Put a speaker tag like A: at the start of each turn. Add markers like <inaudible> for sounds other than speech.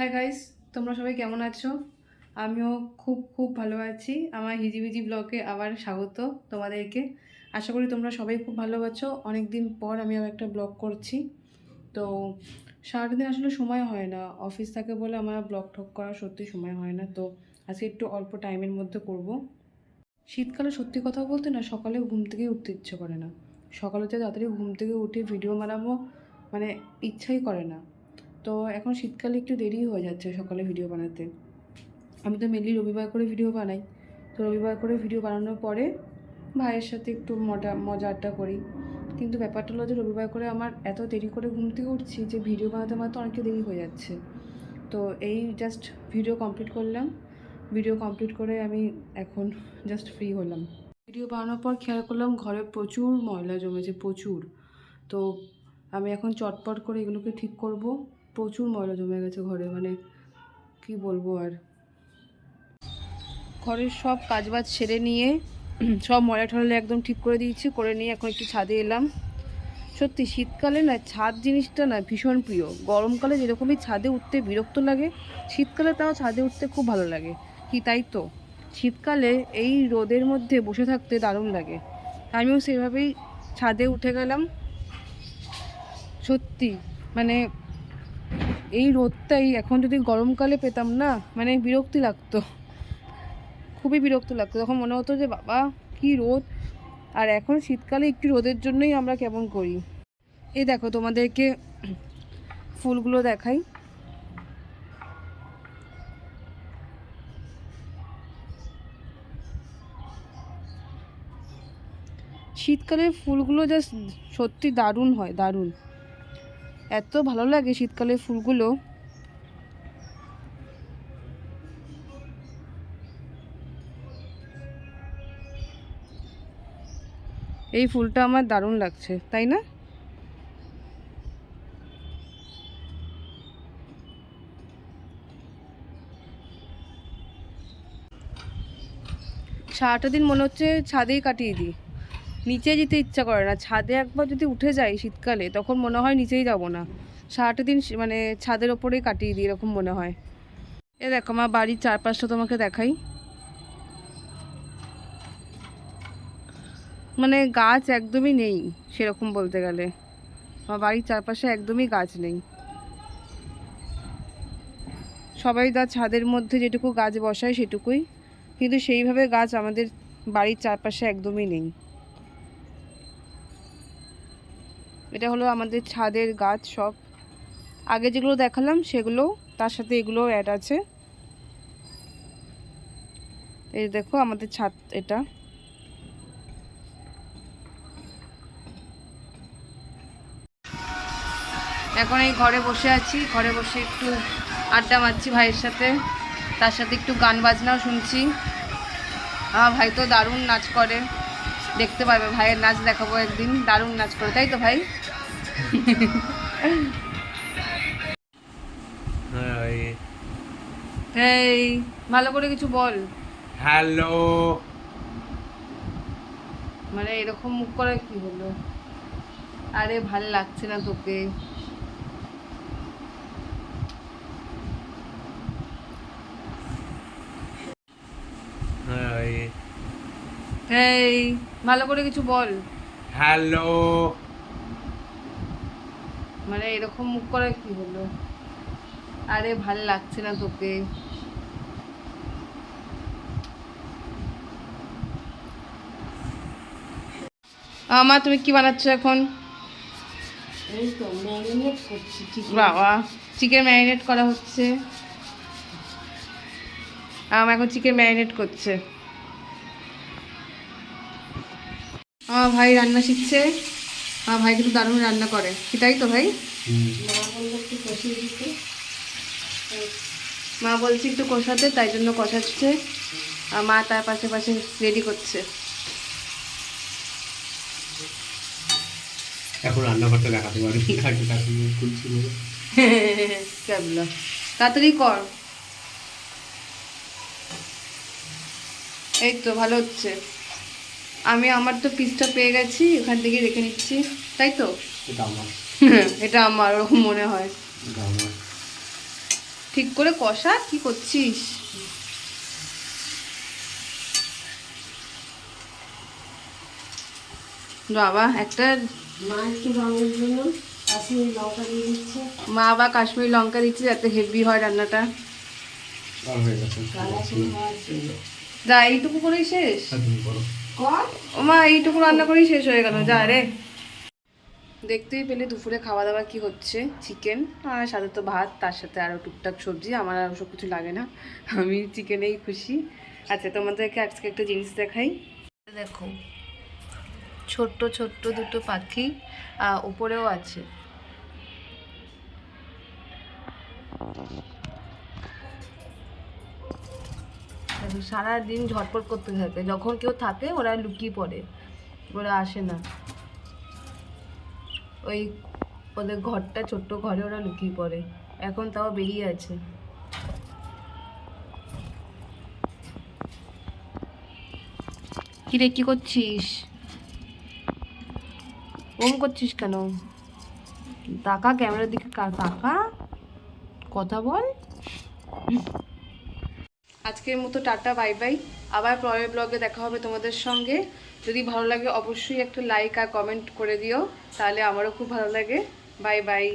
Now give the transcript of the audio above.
A: Hi guys তোমরা সবাই কেমন আছো? আমিও খুব খুব ভালো আছি। আমার হিজিবিজি ব্লগে আবার স্বাগত তোমাদেরকে। আশা করি তোমরা সবাই খুব ভালো আছো। অনেক দিন পর আমি আবার একটা ব্লগ করছি। তো সারাদিন আসলে সময় হয় না। অফিস থাকে বলে আমার ব্লগ ঠক করার সত্যি সময় হয় না। তো আজকে একটু অল্প টাইমের মধ্যে করব। শীতকালে সত্যি কথা বলতে না, সকালে ঘুম থেকে উঠতে ইচ্ছে করে না। সকালে যে তাড়াতাড়ি ঘুম থেকে উঠে ভিডিও বানাবো মানে ইচ্ছাই করে না। তো এখন শীতকালে একটু দেরি হয়ে যাচ্ছে সকালে ভিডিও বানাতে। আমি তো মেনলি রবিবার করে ভিডিও বানাই। তো রবিবার করে ভিডিও বানানোর পরে ভাইয়ের সাথে একটু মজা মজা আড্ডা করি। কিন্তু ব্যাপারটা হলো যে রবিবার করে আমার এত দেরি করে ঘুম থেকে উঠছি যে ভিডিও বানাতে বানাতে অনেকটা দেরি হয়ে যাচ্ছে। তো এই জাস্ট ভিডিও কমপ্লিট করলাম। ভিডিও কমপ্লিট করে আমি এখন জাস্ট ফ্রি হলাম। ভিডিও বানানোর পর খেয়াল করলাম ঘরে প্রচুর ময়লা জমেছে, প্রচুর। তো আমি এখন চটপট করে এগুলোকে ঠিক করব। প্রচুর ময়লা জমে গেছে ঘরে মানে কি বলব আর। ঘরের সব কাজবাজ সেরে নিয়ে, <clears throat> সব ময়লা টয়লা একদম ঠিক করে দিয়েছি, করে নিয়ে এখন একটু ছাদে এলাম। সত্যি শীতকালে না, ছাদ জিনিসটা না ভীষণ প্রিয়। গরমকালে যেরকমই ছাদে উঠতে বিরক্ত লাগে, শীতকালে তাও ছাদে উঠতে খুব ভালো লাগে। কি তাই তো? শীতকালে এই রোদের মধ্যে বসে থাকতে দারুণ লাগে। আমিও সেভাবেই ছাদে উঠে গেলাম। সত্যি মানে এই রোদটাই, এখন যদি গরমকালে পেতাম না মানে বিরক্তি লাগতো। খুবই বিরক্ত লাগতো। তখন মনে হতো যে, বাবা, কি রোদ। আর এখন শীতকালে একটু রোদের জন্যই আমরা কেমন করি? এই দেখো, তোমাদেরকে ফুলগুলো দেখাই। শীতকালের ফুলগুলো জাস্ট সত্যি দারুণ হয়, দারুণ। এত ভালো লাগে শীতকালের ফুলগুলো। এই ফুলটা আমার দারুণ লাগছে, তাই না? সারাটা দিন মনে হচ্ছে ছাদেই কাটিয়ে দিই। নিচে যেতে ইচ্ছা করে না। ছাদে একবার যদি উঠে যাই শীতকালে, তখন মনে হয় নিচেই যাব না। সারাটা দিন মানে ছাদের ওপরেই কাটিয়ে দিই এরকম মনে হয়। এ দেখো, আমার বাড়ির চারপাশটা তোমাকে দেখাই। মানে গাছ একদমই নেই সেরকম বলতে গেলে। আমার বাড়ির চারপাশে একদমই গাছ নেই। সবাই তার ছাদের মধ্যে যেটুকু গাছ বসায় সেটুকুই। কিন্তু সেইভাবে গাছ আমাদের বাড়ির চারপাশে একদমই নেই। এটা হলো আমাদের ছাদের গাছ সব। আগে যেগুলো দেখালাম, সেগুলো, তার সাথে এগুলো অ্যাড আছে। এই দেখো আমাদের ছাদ এটা। এখন এই ঘরে বসে আছি। ঘরে বসে একটু আড্ডা মারছি ভাইয়ের সাথে। তার সাথে একটু গান বাজনাও শুনছি। আমার ভাই তো দারুণ নাচ করে। দেখতে পারবে ভাইয়ের নাচ দেখাবো একদিন দারুণ নাচ করে তাই তো ভাই? এই। ভালো করে কিছু বল।
B: হ্যালো।
A: মানে এরকম মুখ করে কি হলো? আরে ভালো লাগছে না তোকে। এই ভালো করে কিছু বল।
B: হ্যালো।
A: মানে এরকম মুখ করে কি হলো? আরে ভালো লাগছে না তোকে। আমা তুমি কি বানাচ্ছ এখন? বাবা চিকেন ম্যারিনেট করা হচ্ছে। আম এখন চিকেন ম্যারিনেট করছে। আমার ভাই রান্না শিখছে। আমার ভাই কিন্তু দারুণ রান্না করে। কি তাই তো ভাই?
C: মা
A: বলছে একটু কষাতে তাই জন্য কষাচ্ছে। আর মা তার পাশে পাশে রেডি করছে।
B: এখন রান্নাঘরটা দেখাতে পারি। <laughs>
A: তাড়াতাড়ি কর। এই তো ভালো হচ্ছে। আমি আমার তো পিসটা পেয়ে গেছি ওখান থেকে রেখে নিচ্ছি। তাই তো?
B: এটা আমার।
A: এটা আমার ওরকম <laughs> মনে হয়। ঠিক করে কষা কি করছিস? বাবা একটা
C: মা
A: বা কাশ্মীরি লঙ্কা দিচ্ছে। যাতে হেভি হয় রান্নাটা।
B: হয়ে
A: যা এইটুকু করেই শেষ?
B: আর তুমি করো।
C: কর
A: ও মা এইটুকু রান্না করেই শেষ হয়ে গেল যা রে। দেখতেই পেলে দুপুরে খাওয়া দাওয়া কি হচ্ছে? চিকেন আর সাথে তো ভাত তার সাথে আরও টুকটাক সবজি আমার আর সব কিছু লাগে না। আমি চিকেনেই খুশি। আচ্ছা তোমাদেরকে আজকে একটা জিনিস দেখাই। দেখো ছোট্ট ছোট্ট দুটো পাখি আহ, উপরেও আছে। দেখো, সারাদিন ঝটপট করতে থাকে। যখন কেউ থাকে ওরা লুকিয়ে পড়ে। ওরা আসে না। ওই ওদের ঘরটা ছোট্ট ঘরে ওরা লুকিয়ে পড়ে। এখন তাও বেরিয়ে আছে। কিরে কি করছিস? ওম করছিস কেন? তাকা ক্যামেরার দিকে তাকা। কথা বল। আজকের মতো টাটা, বাই বাই। আবার পরের ব্লগে দেখা হবে তোমাদের সঙ্গে। যদি ভালো লাগে অবশ্যই একটু লাইক আর কমেন্ট করে দিও, তাহলে আমারও খুব ভালো লাগে। Bye bye.